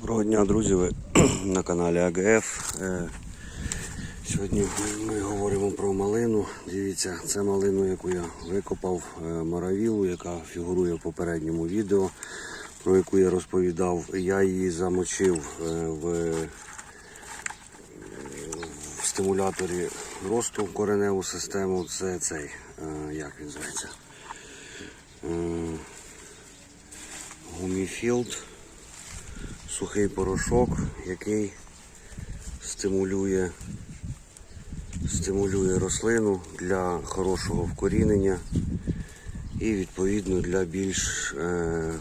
Доброго дня, друзі! Ви на каналі АГФ. Е, Сьогодні ми говоримо про малину. Дивіться, це малину, яку я викопав е, моравілу, яка фігурує в попередньому відео, про яку я розповідав. Я її замочив е, в, в стимуляторі росту кореневу систему. Це цей, як він зветься? Гуміфілд сухий порошок, який стимулює, стимулює рослину для хорошого вкорінення і відповідно для більш е,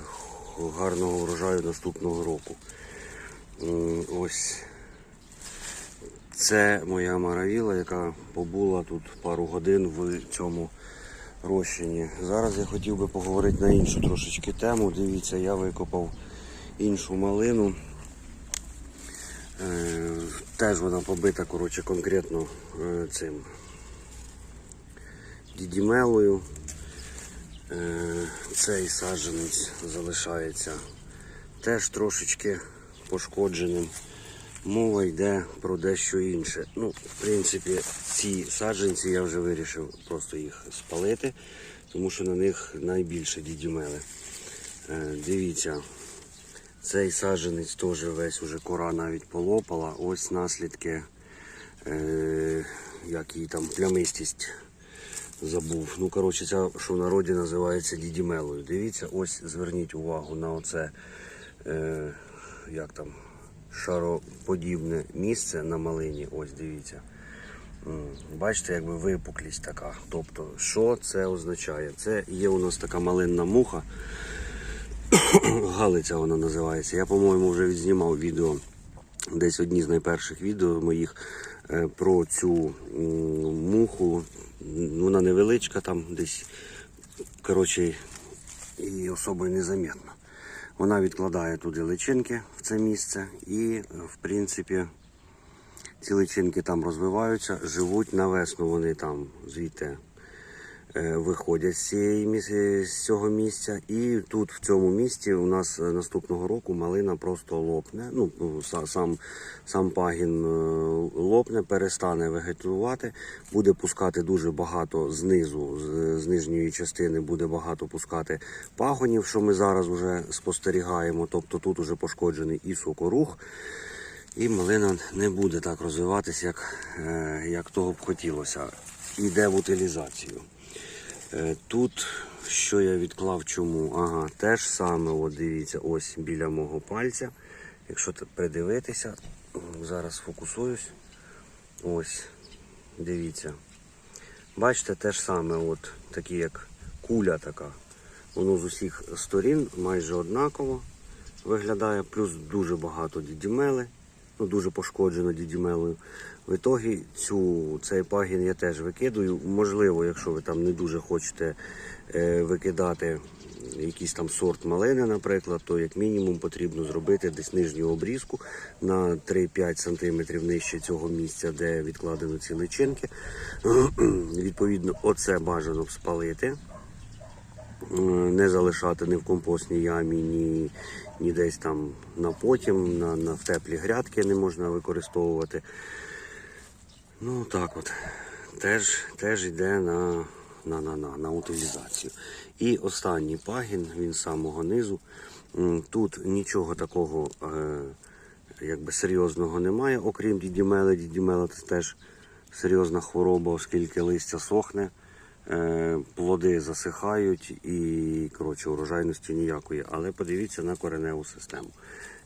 гарного врожаю наступного року. Ось це моя маравіла, яка побула тут пару годин в цьому розчині. Зараз я хотів би поговорити на іншу трошечки тему. Дивіться, я викопав іншу малину. Е, теж вона побита коротше, конкретно е, цим дідімелою. Е, цей саджанець залишається теж трошечки пошкодженим. Мова йде про дещо інше. Ну, в принципі, ці саджанці я вже вирішив просто їх спалити, тому що на них найбільше дідімели. Дивіться, цей саджанець теж весь уже кора навіть полопала. Ось наслідки, е, як її там плямистість забув. Ну, коротше, ця, що в народі називається дідімелою. Дивіться, ось зверніть увагу на оце, е, як там, шароподібне місце на малині. Ось дивіться. Бачите, якби випуклість така. Тобто, що це означає? Це є у нас така малинна муха. Галиця вона називається. Я, по-моєму, вже відзнімав відео, десь одні з найперших відео моїх е, про цю муху. Вона невеличка, там десь, коротше, і особо незамітно. Вона відкладає туди личинки в це місце і, е, в принципі, ці личинки там розвиваються, живуть на весну вони там звідти виходять з, цієї, з цього місця. І тут, в цьому місці, у нас е, наступного року малина просто лопне. Ну, ну, сам, сам пагін е, лопне, перестане вегетувати, буде пускати дуже багато знизу, з, нижньої частини буде багато пускати пагонів, що ми зараз вже спостерігаємо. Тобто тут уже пошкоджений і сокорух. І малина не буде так розвиватися, як, е, як того б хотілося. Іде в утилізацію. Е, Тут, що я відклав чому? Ага, те ж саме, от дивіться, ось біля мого пальця. Якщо придивитися, зараз фокусуюсь. Ось, дивіться. Бачите, те ж саме, от такі як куля така. Воно з усіх сторін майже однаково виглядає, плюс дуже багато дідімели, ну дуже пошкоджено дідімелою. В ітогі цю, цей пагін я теж викидую. Можливо, якщо ви там не дуже хочете е, викидати якийсь там сорт малини, наприклад, то як мінімум потрібно зробити десь нижню обрізку на 3-5 см нижче цього місця, де відкладено ці личинки. Відповідно, оце бажано спалити. Е, не залишати ні в компостній ямі, ні, ні десь там на потім, на, на в теплі грядки не можна використовувати. Ну так от. Теж, теж йде на, на, на, на, на утилізацію. І останній пагін, він з самого низу. Тут нічого такого е, якби серйозного немає, окрім дідімели. Дідімела це теж серйозна хвороба, оскільки листя сохне, плоди засихають і коротше, урожайності ніякої. Але подивіться на кореневу систему.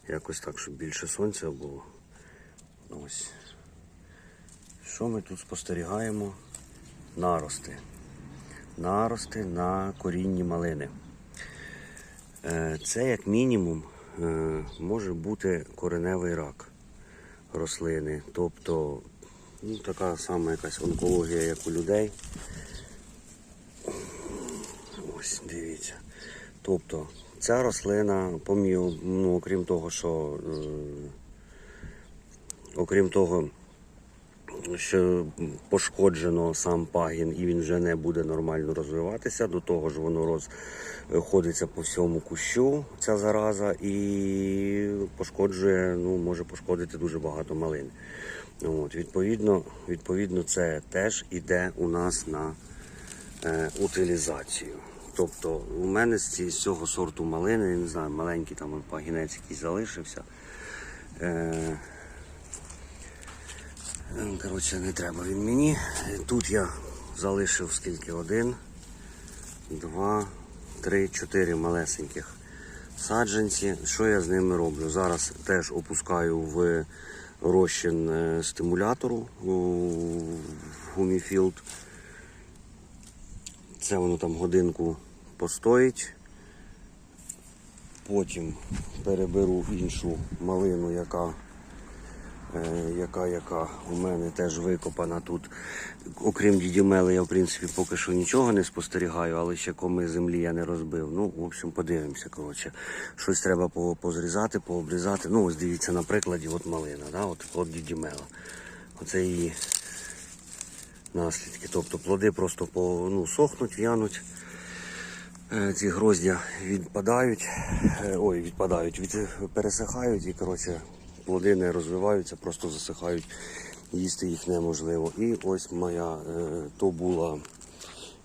Якось так, щоб більше сонця було. Ось. Що ми тут спостерігаємо? Нарости. Нарости на корінні малини. Е, Це як мінімум е, може бути кореневий рак рослини. Тобто ну, така сама якась онкологія, як у людей. Ось, дивіться. Тобто ця рослина, помі- ну, окрім того, що е, окрім того, що пошкоджено сам пагін і він вже не буде нормально розвиватися. До того ж, воно розходиться по всьому кущу, ця зараза, і пошкоджує, ну, може пошкодити дуже багато малин. От, відповідно, відповідно, це теж іде у нас на е, утилізацію. Тобто у мене з, цього сорту малини, я не знаю, маленький там пагінець якийсь залишився. Е, Ем, Коротше, не треба він мені. Тут я залишив скільки? Один, два, три, чотири малесеньких саджанці. Що я з ними роблю? Зараз теж опускаю в розчин е, стимулятору у гуміфілд. Це воно там годинку постоїть. Потім переберу іншу малину, яка е, яка, яка у мене теж викопана тут. Окрім дідімели, я в принципі поки що нічого не спостерігаю, але ще коми землі я не розбив. Ну, в общем, подивимося. коротше. Щось треба позрізати, пообрізати. Ну, ось дивіться на прикладі, от малина, да? от, от дідімела. Оце її наслідки. Тобто плоди просто по, ну, сохнуть, в'януть. Е, Ці гроздя відпадають, е, ой, відпадають, від, пересихають і коротше, плоди не розвиваються, просто засихають, їсти їх неможливо. І ось моя е, то була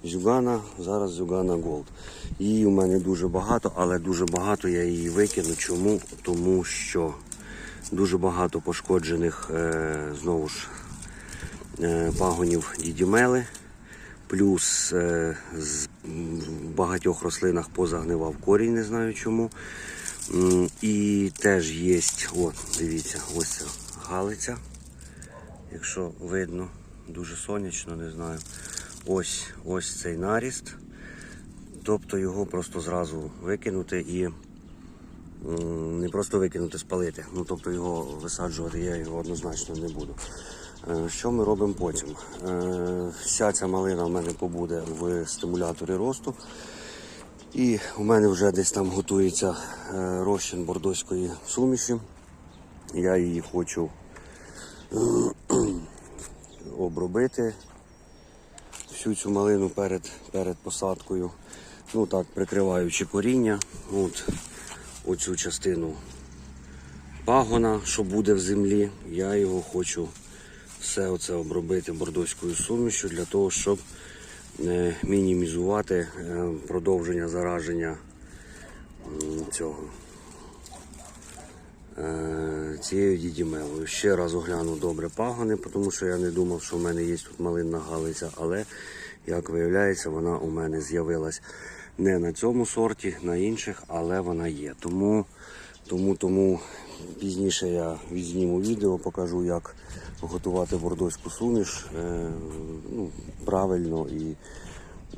зюгана, зараз зюгана Голд. Її у мене дуже багато, але дуже багато я її викину. Чому? Тому що дуже багато пошкоджених знову ж пагонів дідімели. Плюс е, в багатьох рослинах позагнивав корінь, не знаю чому. І теж є, от, дивіться, ось ця галиця. Якщо видно, дуже сонячно, не знаю. Ось ось цей наріст. Тобто його просто зразу викинути і не просто викинути, спалити. Ну тобто його висаджувати я його однозначно не буду. Е, Що ми робимо потім? Е, Вся ця малина в мене побуде в стимуляторі росту. І у мене вже десь там готується е, розчин бордоської суміші. Я її хочу обробити всю цю малину перед, перед посадкою. Ну так, прикриваючи коріння. От, оцю частину пагона, що буде в землі, я його хочу все оце обробити бордоською сумішю для того, щоб е, мінімізувати е, продовження зараження цього е, цією дідімелою. Ще раз огляну добре пагони, тому що я не думав, що в мене є тут малинна галиця, але як виявляється, вона у мене з'явилась не на цьому сорті, на інших, але вона є. Тому, тому, тому пізніше я відзніму відео, покажу, як готувати бордоську суміш е, ну, правильно і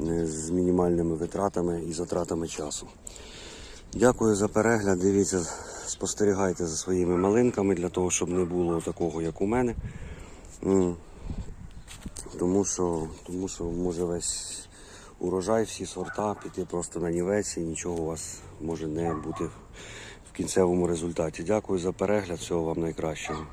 е, з мінімальними витратами і затратами часу. Дякую за перегляд. Дивіться, спостерігайте за своїми малинками для того, щоб не було такого, як у мене. Тому що, тому що може весь урожай, всі сорта піти просто на нівець і нічого у вас може не бути кінцевому результаті. Дякую за перегляд, всього вам найкращого.